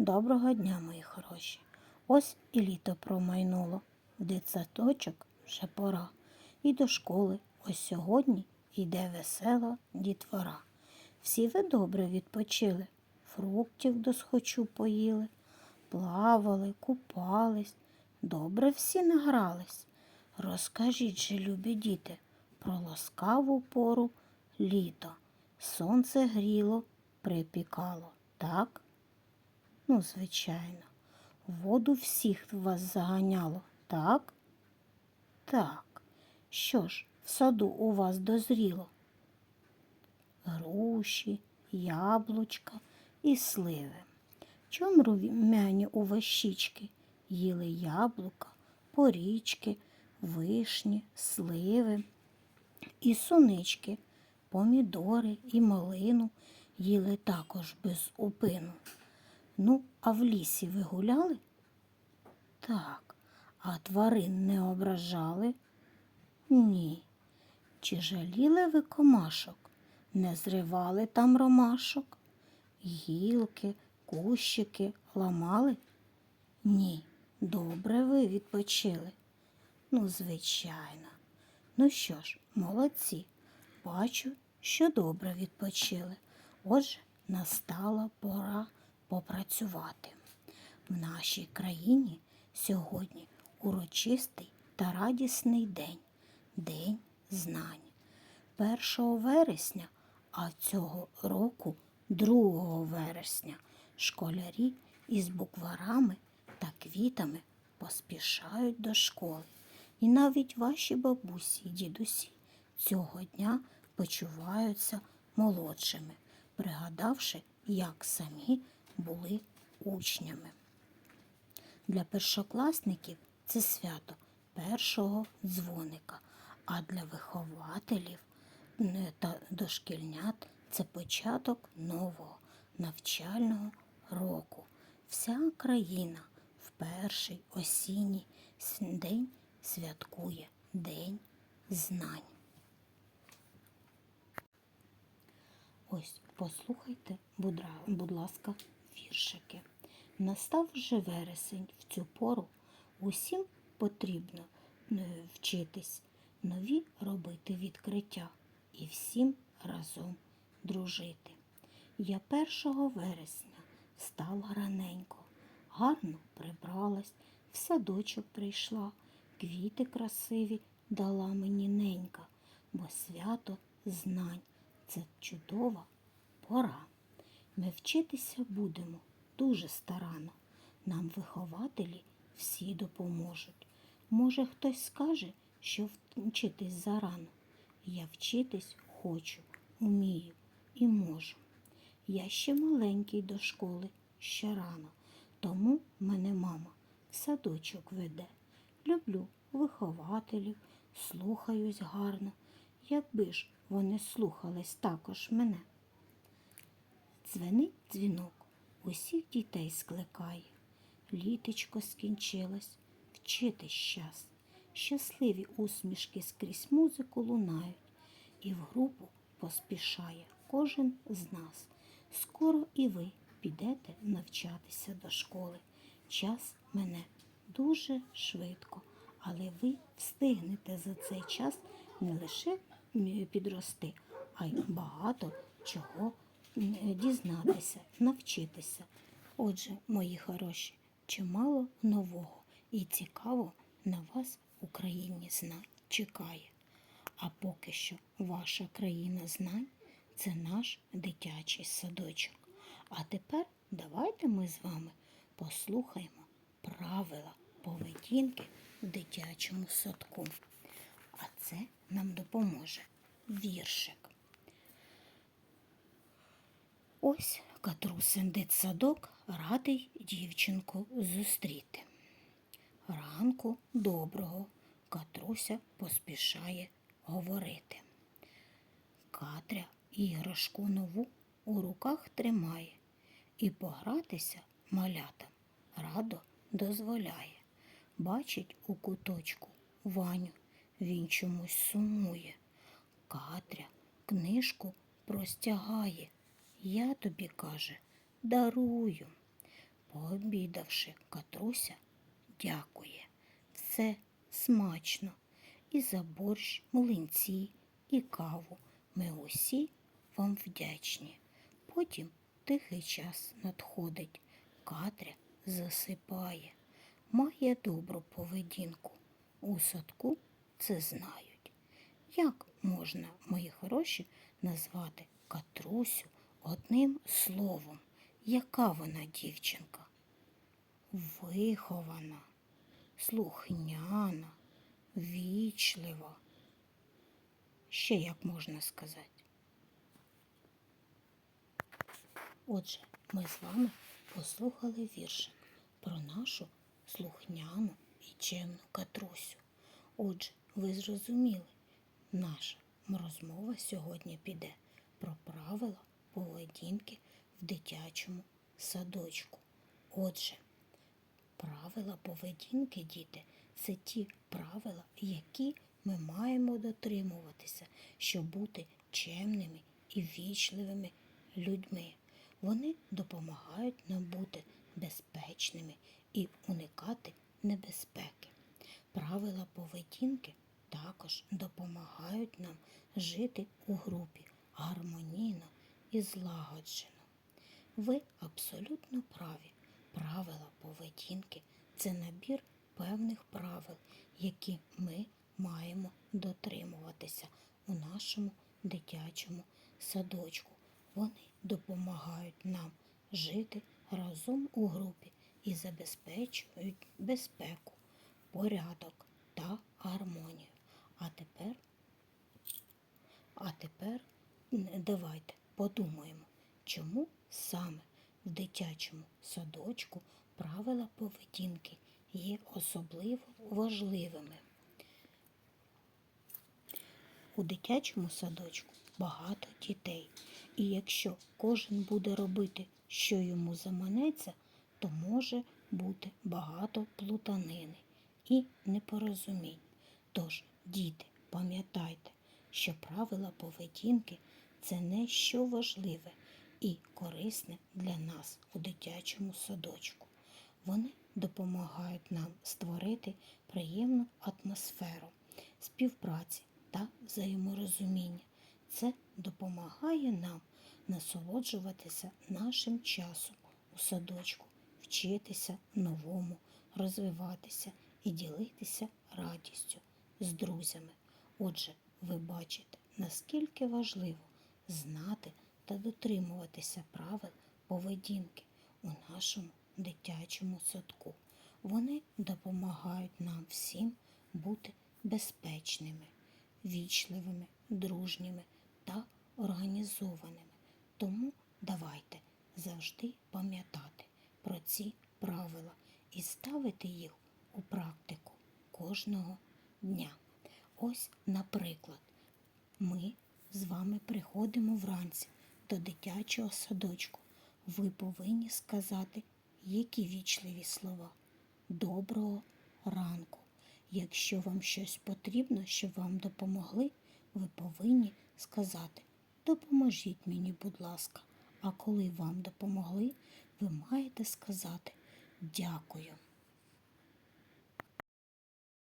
Доброго дня, мої хороші. Ось і літо промайнуло. В дитсадочок вже пора. І до школи ось сьогодні йде весела дітвора. Всі ви добре відпочили, фруктів досхочу поїли, плавали, купались, добре всі награлись. Розкажіть же, любі діти, про ласкаву пору літо. Сонце гріло, припікало, так? Ну, звичайно. Воду всіх вас заганяло, так? Так. Що ж, в саду у вас дозріло? Груші, яблучка і сливи. Чом румяні у вас? Їли яблука, порічки, вишні, сливи і сунички, помідори і малину їли також без упину. Ну, а в лісі ви гуляли? Так. А тварин не ображали? Ні. Чи жаліли ви комашок? Не зривали там ромашок? Гілки, кущики ламали? Ні. Добре ви відпочили. Ну, звичайно. Ну що ж, молодці. Бачу, що добре відпочили. Отже, настала пора попрацювати. В нашій країні сьогодні урочистий та радісний день День знань. 1 вересня, а цього року 2 вересня, школярі із букварами та квітами поспішають до школи. І навіть ваші бабусі і дідусі цього дня почуваються молодшими, пригадавши, як самі були учнями. Для першокласників це свято першого дзвоника, а для вихователів е, та дошкільнят це початок нового навчального року. Вся країна в перший осінній день святкує День знань. Ось послухайте, будь ласка, віршики. Настав вже вересень в цю пору. Усім потрібно вчитись, нові робити відкриття і всім разом дружити. Я 1 вересня встала раненько, гарно прибралась, в садочок прийшла, квіти красиві дала мені ненька, бо свято знань це чудова пора. Ми вчитися будемо дуже старано. Нам вихователі всі допоможуть. Може, хтось скаже, що вчитись зарано. Я вчитись хочу, умію і можу. Я ще маленький до школи, ще рано, тому мене мама в садочок веде. Люблю вихователів, слухаюсь гарно, якби ж вони слухались також мене. Дзвенить дзвінок, усіх дітей скликає. Літочко скінчилось, вчитись щас. Щасливі усмішки скрізь музику лунають, і в групу поспішає кожен з нас. Скоро і ви підете навчатися до школи. Час мене дуже швидко, але ви встигнете за цей час не лише підрости, а й багато чого дізнатися, навчитися. Отже, мої хороші, чимало нового і цікаво на вас Україні знань чекає. А поки що ваша країна знань це наш дитячий садочок. А тепер давайте ми з вами послухаємо правила поведінки в дитячому садку. А це нам допоможе віршик. Ось Катрусин дитсадок радий дівчинку зустріти. Ранку доброго Катруся поспішає говорити. Катря іграшку нову у руках тримає і погратися малятам радо дозволяє. Бачить у куточку Ваню, він чомусь сумує. Катря книжку простягає. Я тобі, каже, дарую. Пообідавши, Катруся дякує. Все смачно. І за борщ, млинці, і каву. Ми усі вам вдячні. Потім тихий час надходить. Катря засипає. Має добру поведінку. У садку це знають. Як можна, мої хороші, назвати Катрусю одним словом? Яка вона дівчинка? Вихована, слухняна, вічлива. Ще як можна сказати. Отже, ми з вами послухали віршик про нашу слухняну і чемну Катрусю. Отже, ви зрозуміли, наша розмова сьогодні піде про правила поведінки в дитячому садочку. Отже, правила поведінки, діти, це ті правила, які ми маємо дотримуватися, щоб бути чемними і вічливими людьми. Вони допомагають нам бути безпечними і уникати небезпеки. Правила поведінки також допомагають нам жити у групі гармонійно і злагоджено. Ви абсолютно праві. Правила поведінки це набір певних правил, які ми маємо дотримуватися у нашому дитячому садочку. Вони допомагають нам жити разом у групі і забезпечують безпеку, порядок та гармонію. А тепер, а тепер давайте подумаємо, чому саме в дитячому садочку правила поведінки є особливо важливими. У дитячому садочку багато дітей, і якщо кожен буде робити, що йому заманеться, то може бути багато плутанини і непорозумінь. Тож, діти, пам'ятайте, що правила поведінки це не що важливе і корисне для нас у дитячому садочку. Вони допомагають нам створити приємну атмосферу співпраці та взаєморозуміння. Це допомагає нам насолоджуватися нашим часом у садочку, вчитися новому, розвиватися і ділитися радістю з друзями. Отже, ви бачите, наскільки важливо знати та дотримуватися правил поведінки у нашому дитячому садку. Вони допомагають нам всім бути безпечними, вічливими, дружніми та організованими. Тому давайте завжди пам'ятати про ці правила і ставити їх у практику кожного дня. Ось, наприклад, ми з вами приходимо вранці до дитячого садочку. Ви повинні сказати, які вічливі слова. Доброго ранку. Якщо вам щось потрібно, щоб вам допомогли, ви повинні сказати Допоможіть мені, будь ласка. А коли вам допомогли, ви маєте сказати Дякую.